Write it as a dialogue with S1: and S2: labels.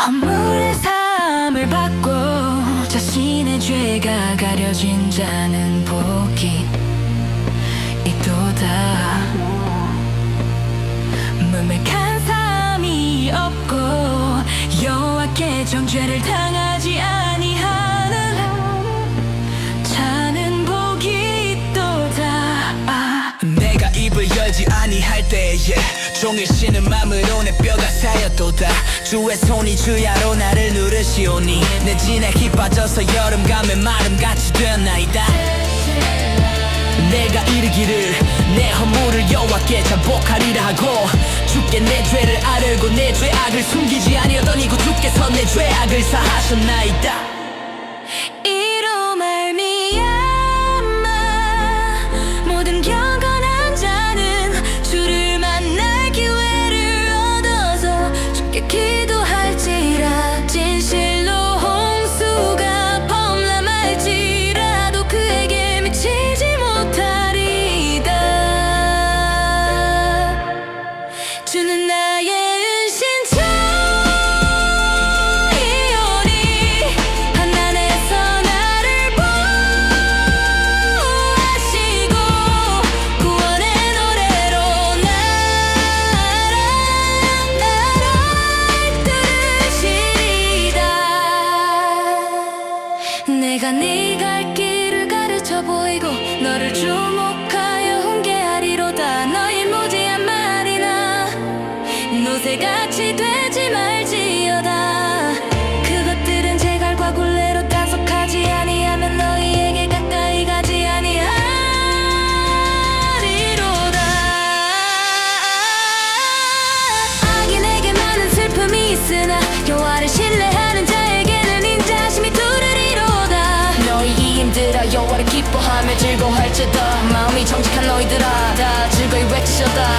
S1: 허물의 삶을 받고 자신의 죄가 가려진 자는 복이 있도다. 문맥한 삶이 없고 여호와께 정죄를 당하지 아
S2: 쌓였도다 주의 손이 주야로 나를 누르시오니. 내 진액이 빠져서 여름감에 마름같이 되었나이다. 내가 이르기를 내 허물을 여호와께 자복하리라 하고 주께 내 죄를 아르고 내 죄악을 숨기지 아니하더니 곧 주께서 내 죄악을 사하셨나이다
S1: 내가 네가 갈 길을 가르쳐 보이고 너를 주목하여 훈계하리로다. 너희 무지한 말이나 노새같이 되 여호와를 기뻐하며 즐거워할지어다. 마음이 정직한 너희들아 다 즐거이 외치셔다